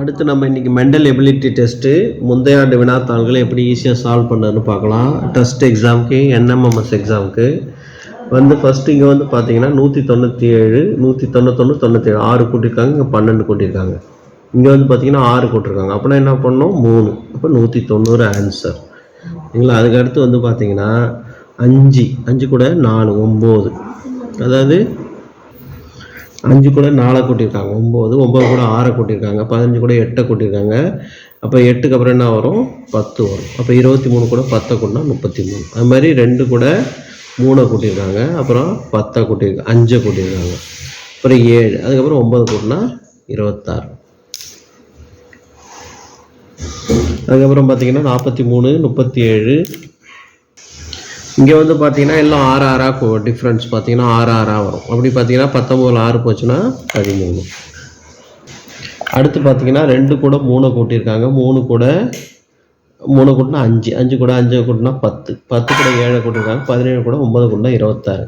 அடுத்து நம்ம இன்றைக்கி மெண்டல் எபிலிட்டி டெஸ்ட்டு முந்தைய ஆண்டு வினாத்தாள்களை எப்படி ஈஸியாக சால்வ் பண்ணணும்னு பார்க்கலாம். டெஸ்ட் எக்ஸாமுக்கு என்எம்எம்எஸ் எக்ஸாமுக்கு வந்து ஃபஸ்ட்டு இங்கே வந்து பார்த்தீங்கன்னா நூற்றி தொண்ணூற்றி ஏழு நூற்றி தொண்ணூத்தொன்று தொண்ணூற்றேழு ஆறு கூட்டியிருக்காங்க இங்கே பன்னெண்டு கூட்டியிருக்காங்க இங்கே வந்து பார்த்தீங்கன்னா ஆறு கூட்டிருக்காங்க. அப்படின்னா என்ன பண்ணோம் மூணு. அப்போ நூற்றி தொண்ணூறு ஆன்சர் சரிங்களா? அதுக்கு அடுத்து வந்து பார்த்தீங்கன்னா அஞ்சு. அஞ்சு கூட நாலு ஒம்பது. அதாவது அஞ்சு கூட நாலை கூட்டியிருக்காங்க. ஒம்பது ஒம்பது கூட ஆறை கூட்டியிருக்காங்க. பதினஞ்சு கூட எட்டை கூட்டியிருக்காங்க. அப்போ எட்டுக்கு அப்புறம் என்ன வரும்? பத்து வரும். அப்போ இருபத்தி மூணு கூட பத்தை கூட்டினா முப்பத்தி மூணு அது மாதிரி ரெண்டு கூட மூணை கூட்டியிருக்காங்க. அப்புறம் பத்தை கூட்டியிருக்காங்க அஞ்சை கூட்டியிருக்காங்க. அப்புறம் ஏழு அதுக்கப்புறம் ஒம்பது கூட்டினா இருபத்தாறு. அதுக்கப்புறம் பார்த்தீங்கன்னா நாற்பத்தி மூணு முப்பத்தி ஏழு இங்கே வந்து பார்த்தீங்கன்னா எல்லாம் ஆறு ஆறாக டிஃப்ரென்ஸ் பார்த்தீங்கன்னா ஆறு ஆறாக வரும். அப்படி பார்த்தீங்கன்னா பத்தொம்போது ஆறு போச்சுன்னா பதிமூணு. அடுத்து பார்த்தீங்கன்னா ரெண்டு கூட மூணை கூட்டியிருக்காங்க. மூணு கூட மூணு கூட்டினா அஞ்சு. அஞ்சு கூட அஞ்சு கூட்டினா பத்து. பத்து கூட ஏழை கூட்டியிருக்காங்க. பதினேழு கூட ஒம்பது கூட்டினா இருபத்தாறு.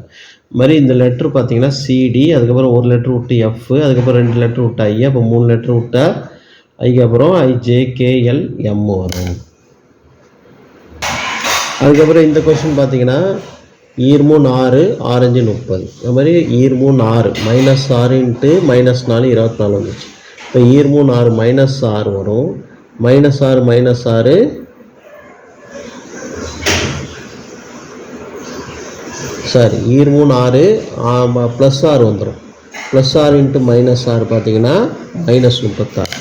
இது மாதிரி இந்த லெட்ரு பார்த்தீங்கன்னா சிடி அதுக்கப்புறம் ஒரு லெட்ரு விட்டு எஃப் அதுக்கப்புறம் ரெண்டு லெட்ரு விட்டு ஐ அப்போ மூணு லெட்ரு விட்டா ஐக்கு அப்புறம் ஐஜேகேஎல் எம் வரும். அதுக்கப்புறம் இந்த கொஸ்டின் பார்த்தீங்கன்னா ஈர்மூணு ஆறு ஆரஞ்சு முப்பது. அது மாதிரி ஈர்மூணு ஆறு மைனஸ் ஆறு இன்ட்டு மைனஸ் நாலு இருபத்தி நாலு வந்துச்சு. இப்போ ஈர்மூணு ஆறு மைனஸ் ஆறு வரும். மைனஸ் ஆறு மைனஸ் ஆறு சாரி ஈர்மூணு ஆறு ப்ளஸ் ஆறு வந்துடும் ப்ளஸ் ஆறு இன்ட்டு மைனஸ் ஆறு பார்த்தீங்கன்னா மைனஸ் முப்பத்தாறு.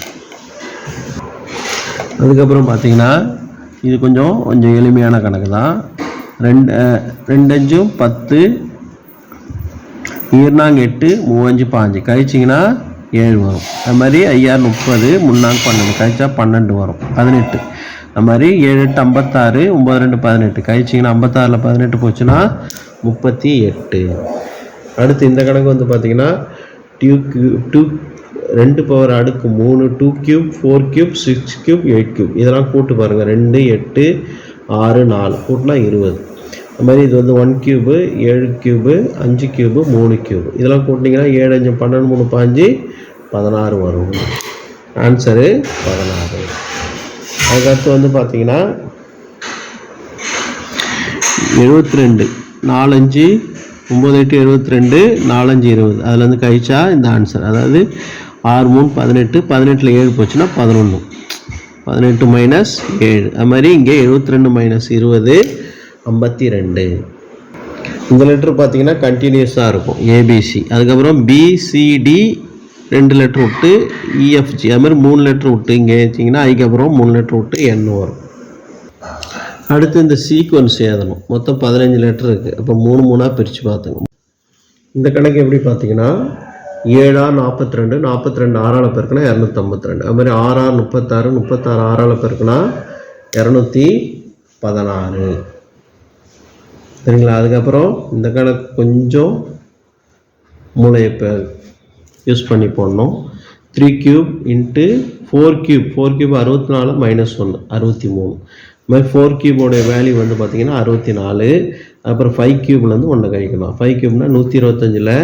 அதுக்கப்புறம் பார்த்தீங்கன்னா இது கொஞ்சம் கொஞ்சம் எளிமையான கணக்கு தான் ரெண்டு ரெண்டஞ்சும் ரெண்டு அஞ்சும் பத்து ஈர்னாங்க எட்டு மூவஞ்சு பாஞ்சு. கழிச்சிங்கன்னா ஏழு வரும். அது மாதிரி ஐயாறு முப்பது முன்னாங்க பன்னெண்டு. கழிச்சா பன்னெண்டு வரும். பதினெட்டு. அது மாதிரி ஏழு எட்டு ஐம்பத்தாறு ஒம்பது ரெண்டு பதினெட்டு. கழிச்சிங்கன்னா ஐம்பத்தாறில் பதினெட்டு போச்சுன்னா முப்பத்தி எட்டு. அடுத்து இந்த கணக்கு வந்து பார்த்திங்கன்னா டியூ கியூ டூ ரெண்டு பவர் அடுக்கு மூணு two cube four cube six cube eight cube இதெல்லாம் கூட்டு பாருங்கள் ரெண்டு எட்டு ஆறு நாலு. கூட்டினா இருபது. அது மாதிரி இது வந்து ஒன் கியூபு ஏழு கியூபு அஞ்சு கியூபு மூணு கியூபு இதெல்லாம் கூட்டினீங்கன்னா ஏழு அஞ்சு பன்னெண்டு மூணு பாஞ்சு பதினாறு வரும். ஆன்சரு பதினாறு. அதுக்கடுத்து வந்து பார்த்தீங்கன்னா எழுபத்தி ரெண்டு நாலஞ்சு ஒம்பது எட்டு எழுபத்தி ரெண்டு நாலஞ்சு இருபது. அதில் வந்து கழிச்சா இந்த ஆன்சர் அதாவது ஆறு மூணு பதினெட்டு பதினெட்டில் ஏழு போச்சுன்னா பதினொன்று பதினெட்டு மைனஸ் ஏழு. அது மாதிரி இங்கே எழுபத்தி ரெண்டு மைனஸ் இருபது ஐம்பத்தி ரெண்டு இந்த லெட்ரு பார்த்தீங்கன்னா கண்டினியூஸாக இருக்கும். ஏபிசி அதுக்கப்புறம் பிசிடி ரெண்டு லெட்ரு விட்டு இஎஃப்ஜி அது மாதிரி மூணு லெட்ரு விட்டு இங்கே வச்சிங்கன்னா அதுக்கப்புறம் மூணு லெட்ரு விட்டு என் வரும். அடுத்து இந்த சீக்வன்ஸ் எழுதணும் மொத்தம் பதினஞ்சு லெட்ரு இருக்குது அப்போ மூணு மூணாக பிரித்து பார்த்துங்க. இந்த கணக்கு எப்படி பார்த்தீங்கன்னா ஏழா நாற்பத்தி ரெண்டு நாற்பத்தி ரெண்டு ஆறால் பெருக்குனா இரநூத்தம்பத்தி ரெண்டு அது மாதிரி ஆறாறு முப்பத்தாறு முப்பத்தாறு ஆறால் பெருக்குனா இரநூத்தி பதினாறு. சரிங்களா? அதுக்கப்புறம் இந்த கணக்கு கொஞ்சம் மூளையை இப்போ யூஸ் பண்ணி போடணும். Three cube into four cube four cube அறுபத்தி நாலு மைனஸ் ஒன்று அறுபத்தி மூணு இது மாதிரி ஃபோர் க்யூபோடைய வேல்யூ வந்து பார்த்தீங்கன்னா அறுபத்தி நாலு அப்புறம் ஃபைவ் க்யூப்லேருந்து ஒன்று கழிக்கணும். ஃபைவ் க்யூப்னால் நூற்றி இருபத்தஞ்சில்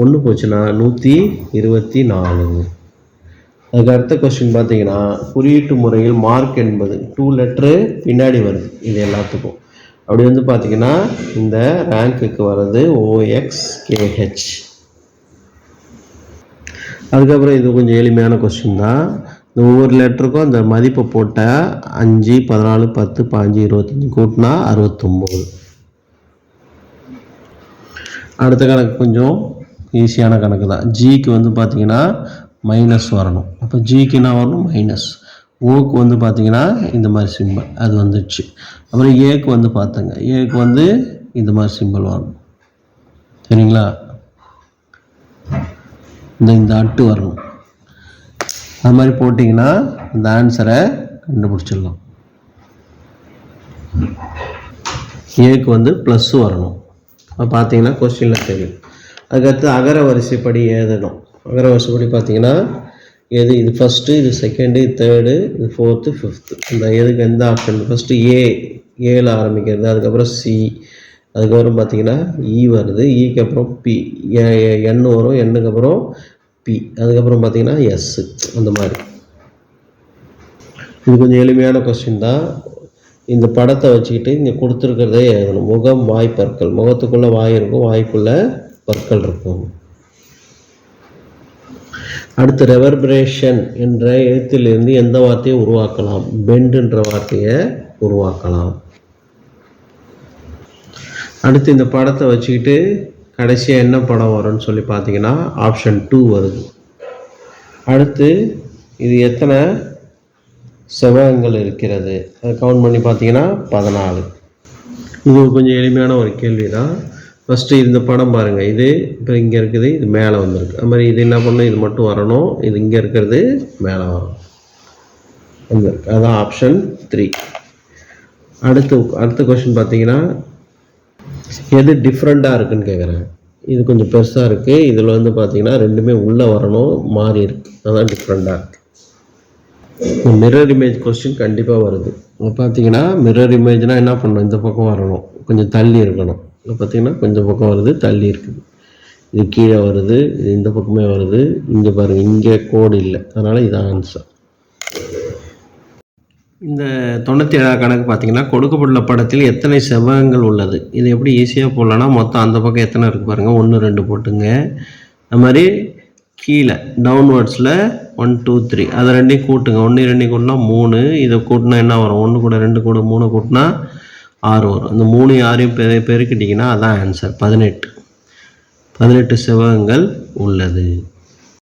ஒன்று போச்சுன்னா நூற்றி இருபத்தி நாலு. அதுக்கு அடுத்த கொஸ்டின் பார்த்தீங்கன்னா குறியீட்டு முறையில் மார்க் என்பது டூ லெட்ரு பின்னாடி வருது. இது எல்லாத்துக்கும். அப்படி வந்து பார்த்தீங்கன்னா இந்த ரேங்க்குக்கு வர்றது ஓஎக்ஸ் கேஹெச் அதுக்கப்புறம் இது கொஞ்சம் எளிமையான கொஸ்டின் தான். இந்த ஒவ்வொரு லெட்டருக்கும் அந்த மதிப்பை போட்டால் அஞ்சு பதினாலு பத்து பாஞ்சு இருபத்தஞ்சி கூட்டினா அறுபத்தொம்போது. அடுத்த கணக்கு கொஞ்சம் ஈஸியான கணக்கு தான். ஜிக்கு வந்து பார்த்தீங்கன்னா மைனஸ் வரணும். அப்போ ஜிக்கு என்ன வரணும்? மைனஸ் ஓக்கு வந்து பார்த்தீங்கன்னா இந்த மாதிரி சிம்பிள் அது வந்துடுச்சு அப்புறம் ஏக்கு வந்து பார்த்தங்க ஏக்கு வந்து இந்த மாதிரி சிம்பிள் வரணும். சரிங்களா? இந்த இந்த அட்டு வரணும். அது மாதிரி போட்டிங்கன்னா இந்த ஆன்சரை கண்டுபிடிச்சிடலாம். ஏக்கு வந்து ப்ளஸ் வரணும். அது பார்த்தீங்கன்னா கொஸ்டினில் தெரியும். அதுக்கடுத்து அகர வரிசைப்படி எழுதணும். அகர வரிசைப்படி பார்த்தீங்கன்னா எது? இது ஃபஸ்ட்டு இது செகண்டு இது தேர்டு இது ஃபோர்த்து ஃபிஃப்த்து இந்த எதுக்கு எந்த ஆப்ஷன் ஃபஸ்ட்டு ஏ ஏல ஆரம்பிக்கிறது அதுக்கப்புறம் சி அதுக்கப்புறம் பார்த்தீங்கன்னா இ வருது. E இக்கு அப்புறம் பி என் வரும். எண்ணுக்கு அப்புறம் பி அதுக்கப்புறம் பார்த்தீங்கன்னா எஸ்ஸு அந்த மாதிரி. இது கொஞ்சம் எளிமையான கொஸ்டின் தான். இந்த படத்தை வச்சுக்கிட்டு இங்கே கொடுத்துருக்கிறதே எழுதணும். முகம் வாய் பற்கள். முகத்துக்குள்ளே வாய் இருக்கும். வாய்க்குள்ளே பற்கள் இருக்கும் அடுத்து ரெவர்பரேஷன் என்ற எழுத்திலிருந்து எந்த வார்த்தையை உருவாக்கலாம்? பெண்டுன்ற வார்த்தையை உருவாக்கலாம். அடுத்து இந்த படத்தை வச்சுக்கிட்டு கடைசியாக என்ன படம் வரும்னு சொல்லி பார்த்தீங்கன்னா ஆப்ஷன் டூ வருது. அடுத்து இது எத்தனை? செவ்வகங்கள் இருக்கிறது. அதை கவுண்ட் பண்ணி பார்த்தீங்கன்னா பதினாலு. இது கொஞ்சம் எளிமையான ஒரு கேள்வி தான் ஃபஸ்ட்டு இந்த படம் பாருங்கள் இது இப்போ இங்கே இருக்குது இது மேலே வந்திருக்கு. அது மாதிரி இது என்ன பண்ணணும்? இது மட்டும் வரணும். இது இங்கே இருக்கிறது மேலே வரும் வந்திருக்கு அதான் ஆப்ஷன் த்ரீ அடுத்து அடுத்த கொஷின் பார்த்தீங்கன்னா எது டிஃப்ரெண்ட்டாக இருக்குன்னு கேட்குறேன் இது கொஞ்சம் பெருசாக இருக்குது இதில் வந்து பார்த்தீங்கன்னா ரெண்டுமே உள்ளே வரணும் மாறி இருக்கு. அதான் டிஃப்ரெண்ட்டாக இருக்குது மிரர் இமேஜ் கொஸ்டின் கண்டிப்பாக வருது. பார்த்தீங்கன்னா மிரர் இமேஜ்னால் என்ன பண்ணணும்? இந்த பக்கம் வரணும். கொஞ்சம் தள்ளி இருக்கணும். பார்த்தீங்கன்னா கொஞ்சம் பக்கம் வருது தள்ளி இருக்குது. இது கீழே வருது இது இந்த பக்கமே வருது. இங்கே பாருங்கள் இங்கே கோடு இல்லை. அதனால் இதான் ஆன்சர் இந்த தொண்ணூற்றி ஏழாவது கணக்கு பார்த்தீங்கன்னா கொடுக்கப்பட்டுள்ள படத்தில் எத்தனை செவ்வகங்கள் உள்ளது? இது எப்படி ஈஸியாக போடலாம்னா மொத்தம் அந்த பக்கம் எத்தனை இருக்குது பாருங்கள் ஒன்று ரெண்டு போட்டுங்க. அது மாதிரி கீழே டவுன்வர்ட்ஸில் ஒன் டூ த்ரீ அதை ரெண்டையும் கூட்டுங்க. ஒன்று ரெண்டையும் கூட்டினா மூணு. இதை கூட்டினா என்ன வரும்? ஒன்று கூட ரெண்டு கூட மூணு கூட்டினா ஆறு வரும் இந்த மூணு ஆறையும் பெரு பெருக்கிட்டிங்கன்னா அதான் ஆன்சர் பதினெட்டு. பதினெட்டு செவ்வகங்கள் உள்ளது.